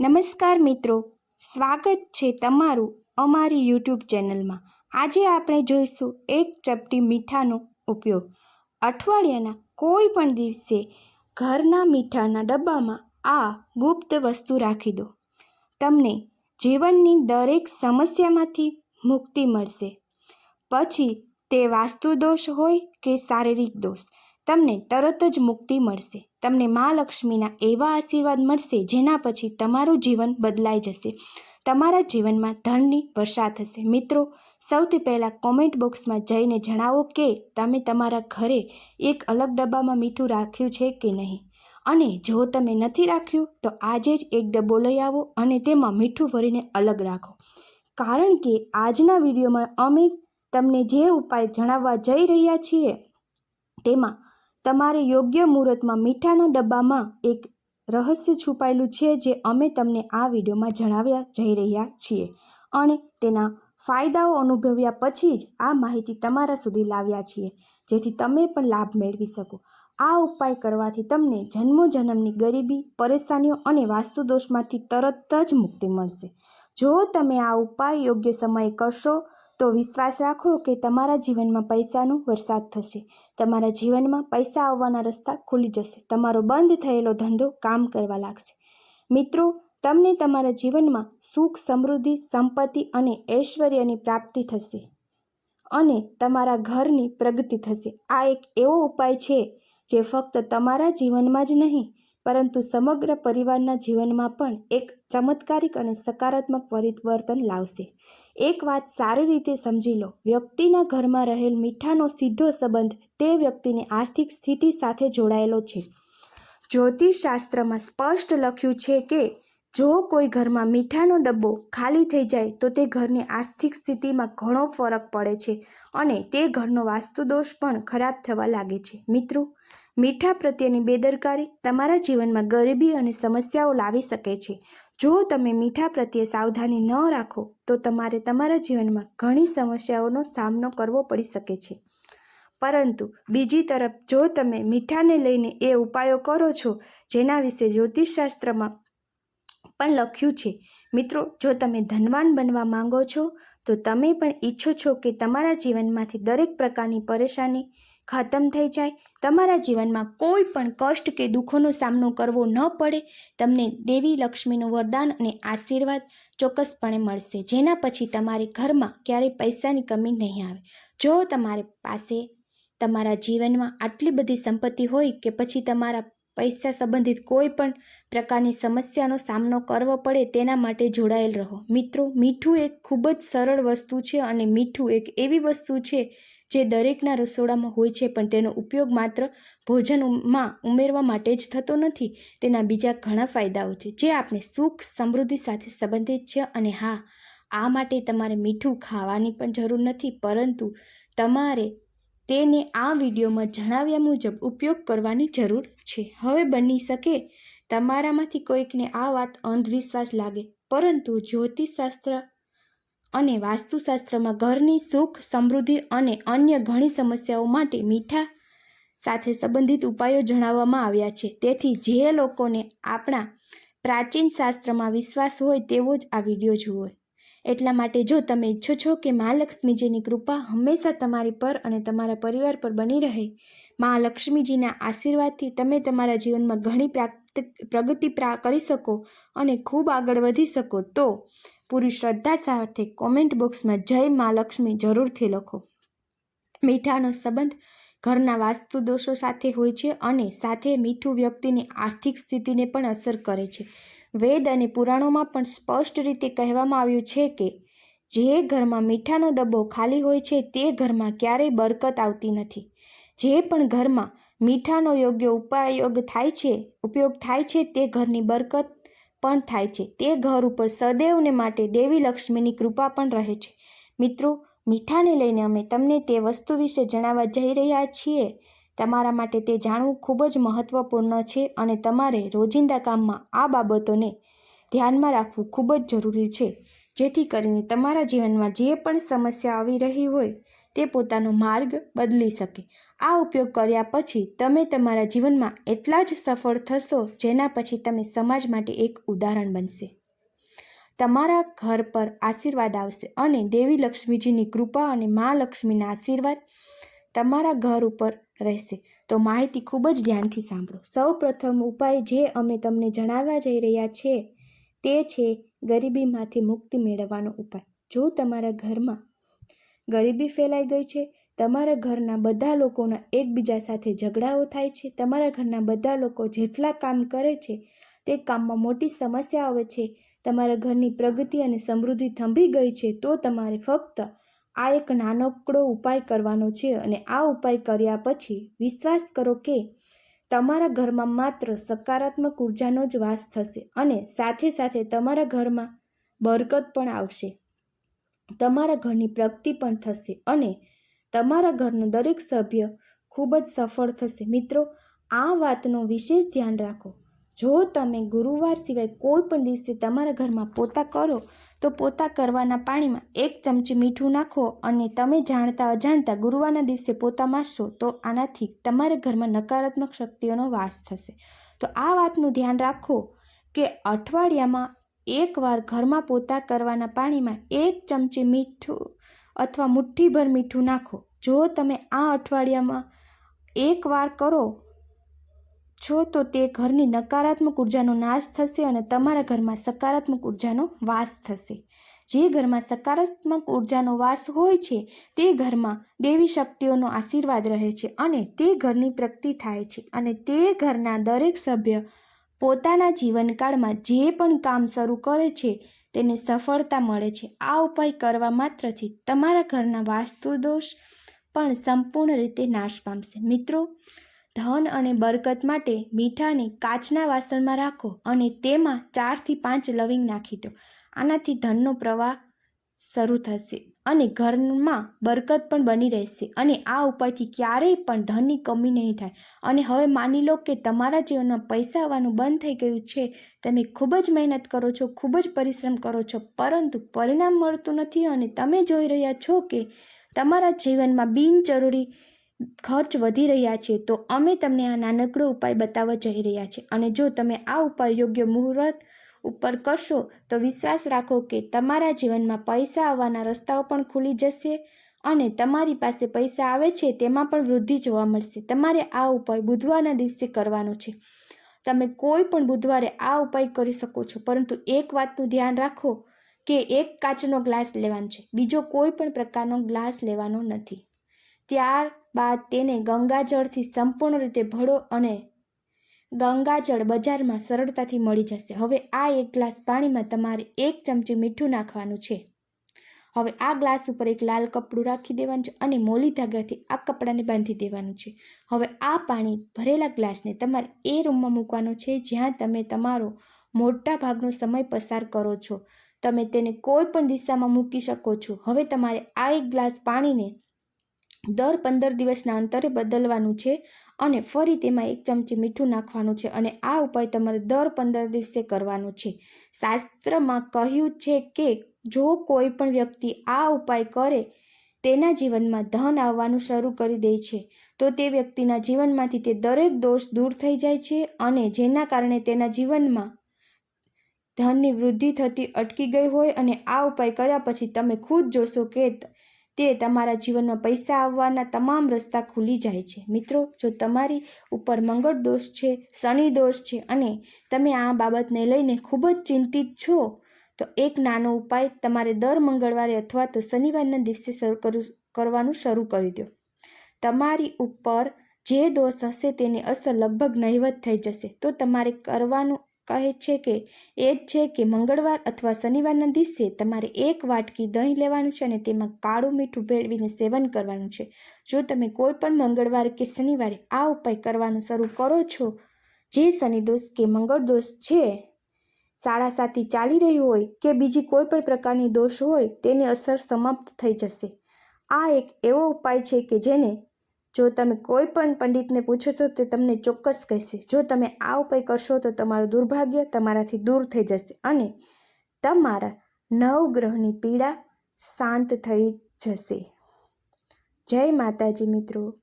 નમસ્કાર મિત્રો, સ્વાગત છે તમારું અમારી યુટ્યુબ ચેનલમાં. આજે આપણે જોઈશું એક ચપટી મીઠાનો ઉપયોગ. અઠવાડિયાના કોઈ પણ દિવસે ઘરના મીઠાના ડબ્બામાં આ ગુપ્ત વસ્તુ રાખી દો. તમને જીવનની દરેક સમસ્યામાંથી મુક્તિ મળશે. પછી તે વાસ્તુ દોષ હોય કે શારીરિક દોષ. તમને તરત જ મુક્તિ મળશે. તમને મા લક્ષ્મીના એવા આશીર્વાદ મળશે, જેના પછી તમારું જીવન બદલાઈ જશે. તમારા જીવનમાં ધનની વર્ષા થશે. મિત્રો, સૌથી પહેલાં કોમેન્ટ બોક્સમાં જઈને જણાવો કે તમે તમારા ઘરે એક અલગ ડબ્બામાં મીઠું રાખ્યું છે કે નહીં? અને જો તમે નથી રાખ્યું, તો આજે જ એક ડબ્બો લઈ આવો અને તેમાં મીઠું ભરીને અલગ રાખો. કારણ કે આજના વિડીયોમાં અમે તમને જે ઉપાય જણાવવા જઈ રહ્યા છીએ, તેમાં તમારે યોગ્ય મુહૂર્તમાં મીઠાના ડબ્બામાં એક રહસ્ય છુપાયેલું છે જે અમે તમને આ વિડીયોમાં જણાવ્યા જઈ રહ્યા છીએ. અને તેના ફાયદાઓ અનુભવ્યા પછી જ આ માહિતી તમારા સુધી લાવ્યા છીએ, જેથી તમે પણ લાભ મેળવી શકો. આ ઉપાય કરવાથી તમને જન્મો જન્મની ગરીબી, પરેશાનીઓ અને વાસ્તુદોષમાંથી તરત જ મુક્તિ મળશે. જો તમે આ ઉપાય યોગ્ય સમયે કરશો તો વિશ્વાસ રાખો કે તમારા જીવનમાં પૈસાનો વરસાદ થશે. તમારા જીવનમાં પૈસા આવવાના રસ્તા ખુલી જશે. તમારો બંધ થયેલો ધંધો કામ કરવા લાગશે. મિત્રો, તમને તમારા જીવનમાં સુખ, સમૃદ્ધિ, સંપત્તિ અને ઐશ્વર્યની પ્રાપ્તિ થશે અને તમારા ઘરની પ્રગતિ થશે. આ એક એવો ઉપાય છે જે ફક્ત તમારા જીવનમાં જ નહીં પરંતુ સમગ્ર પરિવારના જીવનમાં પણ એક ચમત્કારિક અને સકારાત્મક પરિવર્તન લાવશે. એક વાત સારી રીતે સમજી લો. વ્યક્તિના ઘરમાં રહેલ મીઠાનો સીધો સંબંધ તે વ્યક્તિની આર્થિક સ્થિતિ સાથે જોડાયેલો છે. જ્યોતિષશાસ્ત્રમાં સ્પષ્ટ લખ્યું છે કે, જો કોઈ ઘરમાં મીઠાનો ડબ્બો ખાલી થઈ જાય, તો તે ઘરની આર્થિક સ્થિતિમાં ઘણો ફરક પડે છે અને તે ઘરનો વાસ્તુદોષ પણ ખરાબ થવા લાગે છે. મિત્રો મીઠા પ્રત્યેની બેદરકારી તમારા જીવનમાં ગરીબી અને સમસ્યાઓ લાવી શકે છે. જો તમે મીઠા પ્રત્યે સાવધાની ન રાખો, તો તમારે તમારા જીવનમાં ઘણી સમસ્યાઓનો સામનો કરવો પડી શકે છે. પરંતુ બીજી તરફ, જો તમે મીઠાને લઈને એ ઉપાયો કરો છો, જેના વિશે જ્યોતિષશાસ્ત્રમાં પણ લખ્યું છે. મિત્રો, જો તમે ધનવાન બનવા માંગો છો, તો તમે પણ ઈચ્છો છો કે તમારા જીવનમાંથી દરેક પ્રકારની પરેશાની ખતમ થઈ જાય. તમારા જીવનમાં કોઈ પણ કષ્ટ કે દુઃખોનો સામનો કરવો ન પડે. તમને દેવી લક્ષ્મીનું વરદાન અને આશીર્વાદ ચોક્કસપણે મળશે. જેના પછી તમારે ઘરમાં ક્યારેય પૈસાની કમી નહીં આવે. જો તમારી પાસે તમારા જીવનમાં આટલી બધી સંપત્તિ હોય કે પછી તમારા પૈસા સંબંધિત કોઈ પણ પ્રકારની સમસ્યાનો સામનો કરવો પડે, તેના માટે જોડાયેલ રહો. મિત્રો, મીઠું એક ખૂબ જ સરળ વસ્તુ છે અને મીઠું એક એવી વસ્તુ છે જે દરેકના રસોડામાં હોય છે, પણ તેનો ઉપયોગ માત્ર ભોજનમાં ઉમેરવા માટે જ થતો નથી, તેના બીજા ઘણા ફાયદાઓ છે, જે આપણે સુખ, સમૃદ્ધિ સાથે સંબંધિત છે અને હા, આ માટે તમારે મીઠું ખાવાની પણ જરૂર નથી, પરંતુ તમારે તેને આ વિડીયોમાં જણાવ્યા મુજબ ઉપયોગ કરવાની જરૂર છે. હવે બની શકે તમારામાંથી કોઈકને આ વાત અંધવિશ્વાસ લાગે, પરંતુ જ્યોતિષશાસ્ત્ર અને વાસ્તુશાસ્ત્રમાં ઘરની સુખ, સમૃદ્ધિ અને અન્ય ઘણી સમસ્યાઓ માટે મીઠા સાથે સંબંધિત ઉપાયો જણાવવામાં આવ્યા છે. તેથી જે લોકોને આપણા પ્રાચીન શાસ્ત્રમાં વિશ્વાસ હોય તેવો જ આ વીડિયો જુઓ. એટલા માટે જો તમે ઈચ્છો છો કે મા લક્ષ્મીજીની કૃપા હંમેશા તમારી પર અને તમારા પરિવાર પર બની રહે, મા લક્ષ્મીજીના આશીર્વાદથી તમે તમારા જીવનમાં ઘણી પ્રાપ્ત પ્રગતિ પ્રા કરી શકો અને ખૂબ આગળ વધી શકો તો પૂરી શ્રદ્ધા સાથે કોમેન્ટ બોક્સમાં જય મા લક્ષ્મી જરૂરથી લખો. મીઠાનો સંબંધ ઘરના વાસ્તુ દોષો સાથે હોય છે અને સાથે મીઠું વ્યક્તિની આર્થિક સ્થિતિને પણ અસર કરે છે. વેદ અને પુરાણોમાં પણ સ્પષ્ટ રીતે કહેવામાં આવ્યું છે કે જે ઘરમાં મીઠાનો ડબ્બો ખાલી હોય છે તે ઘરમાં ક્યારેય બરકત આવતી નથી. જે પણ ઘરમાં મીઠાનો યોગ્ય ઉપાયોગ થાય છે, ઉપયોગ થાય છે તે ઘરની બરકત પણ થાય છે. તે ઘર ઉપર સદૈવને માટે દેવી લક્ષ્મીની કૃપા પણ રહે છે. મિત્રો, મીઠાને લઈને અમે તમને તે વસ્તુ વિશે જણાવવા જઈ રહ્યા છીએ. તમારા માટે તે જાણવું ખૂબ જ મહત્ત્વપૂર્ણ છે અને તમારે રોજિંદા કામમાં આ બાબતોને ધ્યાનમાં રાખવું ખૂબ જ જરૂરી છે. જેથી કરીને તમારા જીવનમાં જે પણ સમસ્યા આવી રહી હોય તે પોતાનો માર્ગ બદલી શકે. આ ઉપયોગ કર્યા પછી તમે તમારા જીવનમાં એટલા જ સફળ થશો જેના પછી તમે સમાજ માટે એક ઉદાહરણ બનશે. તમારા ઘર પર આશીર્વાદ આવશે અને દેવી લક્ષ્મીજીની કૃપા અને મા લક્ષ્મીના આશીર્વાદ તમારા ઘર ઉપર રહેશે. તો માહિતી ખૂબ જ ધ્યાનથી સાંભળો. સૌ પ્રથમ ઉપાય જે અમે તમને જણાવવા જઈ રહ્યા છીએ તે છે ગરીબીમાંથી મુક્તિ મેળવવાનો ઉપાય. જો તમારા ઘરમાં ગરીબી ફેલાઈ ગઈ છે, તમારા ઘરના બધા લોકોના એકબીજા સાથે ઝઘડાઓ થાય છે, તમારા ઘરના બધા લોકો જેટલા કામ કરે છે, તે કામમાં મોટી સમસ્યા આવે છે, તમારા ઘરની પ્રગતિ અને સમૃદ્ધિ થંભી ગઈ છે, તો તમારે ફક્ત આ એક નાનકડો ઉપાય કરવાનો છે અને આ ઉપાય કર્યા પછી વિશ્વાસ કરો કે તમારા ઘરમાં માત્ર સકારાત્મક ઉર્જાનો જ વાસ થશે અને સાથે સાથે તમારા ઘરમાં બરકત પણ આવશે. તમારા ઘરની પ્રગતિ પણ થશે અને તમારા ઘરનો દરેક સભ્ય ખૂબ જ સફળ થશે. મિત્રો, આ વાતનો વિશેષ ધ્યાન રાખો. જો તમે ગુરુવાર સિવાય કોઈ પણ દિવસે તમારા ઘરમાં પોતા કરો, તો પોતા કરવાના પાણીમાં એક ચમચી મીઠું નાખો અને તમે જાણતા અજાણતા ગુરુવારના દિવસે પોતા મારશો, તો આનાથી તમારા ઘરમાં નકારાત્મક શક્તિઓનો વાસ થશે. તો આ વાતનું ધ્યાન રાખો કે અઠવાડિયામાં એકવાર ઘરમાં પોતા કરવાના પાણીમાં એક ચમચી મીઠું અથવા મુઠ્ઠીભર મીઠું નાખો. જો તમે આ અઠવાડિયામાં એકવાર કરો છો તો તે ઘરની નકારાત્મક ઉર્જાનો નાશ થશે અને તમારા ઘરમાં સકારાત્મક ઉર્જાનો વાસ થશે. જે ઘરમાં સકારાત્મક ઉર્જાનો વાસ હોય છે, તે ઘરમાં દેવી શક્તિઓનો આશીર્વાદ રહે છે અને તે ઘરની પ્રગતિ થાય છે અને તે ઘરના દરેક સભ્ય પોતાના જીવનકાળમાં જે પણ કામ શરૂ કરે છે, તેને સફળતા મળે છે. આ ઉપાય કરવા માત્રથી તમારા ઘરના વાસ્તુ દોષ પણ સંપૂર્ણ રીતે નાશ પામશે. મિત્રો ધન અને બરકત માટે મીઠાને કાચના વાસણમાં રાખો અને તેમાં ચારથી પાંચ લવિંગ નાખી દો. આનાથી ધનનો પ્રવાહ શરૂ થશે અને ઘરમાં બરકત પણ બની રહેશે અને આ ઉપાયથી ક્યારેય પણ ધનની કમી નહીં થાય. અને હવે માની લો કે તમારા જીવનમાં પૈસા આવવાનું બંધ થઈ ગયું છે. તમે ખૂબ જ મહેનત કરો છો, ખૂબ જ પરિશ્રમ કરો છો, પરંતુ પરિણામ મળતું નથી અને તમે જોઈ રહ્યા છો કે તમારા જીવનમાં બિનજરૂરી ખર્ચ વધી રહ્યા છે, તો અમે તમને આ નાનકડો ઉપાય બતાવવા જઈ રહ્યા છીએ અને જો તમે આ ઉપાય યોગ્ય મુહૂર્ત ઉપર કરશો, તો વિશ્વાસ રાખો કે તમારા જીવનમાં પૈસા આવવાના રસ્તાઓ પણ ખુલી જશે અને તમારી પાસે પૈસા આવે છે, તેમાં પણ વૃદ્ધિ જોવા મળશે. તમારે આ ઉપાય બુધવારના દિવસે કરવાનો છે. તમે કોઈ પણ બુધવારે આ ઉપાય કરી શકો છો. પરંતુ એક વાતનું ધ્યાન રાખો કે એક કાચનો ગ્લાસ લેવાનો છે. બીજો કોઈ પણ પ્રકારનો ગ્લાસ લેવાનો નથી. ત્યારબાદ તેને ગંગાજળથી સંપૂર્ણ રીતે ભળો અને ગંગાજળ બજારમાં સરળતાથી મળી જશે. હવે આ એક ગ્લાસ પાણીમાં તમારે એક ચમચી મીઠું નાખવાનું છે. હવે આ ગ્લાસ ઉપર એક લાલ કપડું રાખી દેવાનું છે અને મોલી ધાગાથી આ કપડાને બાંધી દેવાનું છે. હવે આ પાણી ભરેલા ગ્લાસને તમારે એ રૂમમાં મૂકવાનો છે જ્યાં તમે તમારો મોટા ભાગનો સમય પસાર કરો છો. તમે તેને કોઈ પણ દિશામાં મૂકી શકો છો. હવે તમારે આ એક ગ્લાસ પાણીને દર પંદર દિવસના અંતરે બદલવાનું છે અને ફરી તેમાં એક ચમચી મીઠું નાખવાનું છે અને આ ઉપાય તમારે દર પંદર દિવસે કરવાનો છે. શાસ્ત્રમાં કહ્યું છે કે, જો કોઈ પણ વ્યક્તિ આ ઉપાય કરે, તેના જીવનમાં ધન આવવાનું શરૂ કરી દે છે, તો તે વ્યક્તિના જીવનમાંથી તે દરેક દોષ દૂર થઈ જાય છે અને જેના કારણે તેના જીવનમાં ધનની વૃદ્ધિ થતી અટકી ગઈ હોય અને આ ઉપાય કર્યા પછી તમે ખુદ જોશો કે તે તમારા જીવનમાં પૈસા આવવાના તમામ રસ્તા ખુલી જાય છે. મિત્રો, જો તમારી ઉપર મંગળ દોષ છે, શનિ દોષ છે અને તમે આ બાબતને લઈને ખૂબ જ ચિંતિત છો, તો એક નાનો ઉપાય તમારે દર મંગળવારે અથવા તો શનિવારના દિવસે શરૂ કરું, કરવાનું શરૂ કરી દો. તમારી ઉપર જે દોષ હશે તેની અસર લગભગ નહિવત થઈ જશે. તો તમારે કરવાનું કહે છે કે, એ જ છે કે મંગળવાર અથવા શનિવારના દિવસે તમારે એક વાટકી દહીં લેવાનું છે અને તેમાં કાળું મીઠું ભેળવીને સેવન કરવાનું છે. જો તમે કોઈ પણ મંગળવારે કે શનિવારે આ ઉપાય કરવાનું શરૂ કરો છો, જે શનિદોષ કે મંગળ દોષ છે સાડા સાતી ચાલી રહી હોય કે બીજી કોઈ પણ પ્રકારની દોષ હોય, તેની અસર સમાપ્ત થઈ જશે. આ એક એવો ઉપાય છે કે જેને જો તમે કોઈ પણ પંડિતને પૂછો છો, તે તમને ચોક્કસ કહેશે. જો તમે આ ઉપાય કરશો, તો તમારું દુર્ભાગ્ય તમારાથી દૂર થઈ જશે અને તમારા નવગ્રહની પીડા શાંત થઈ જશે. જય માતાજી મિત્રો.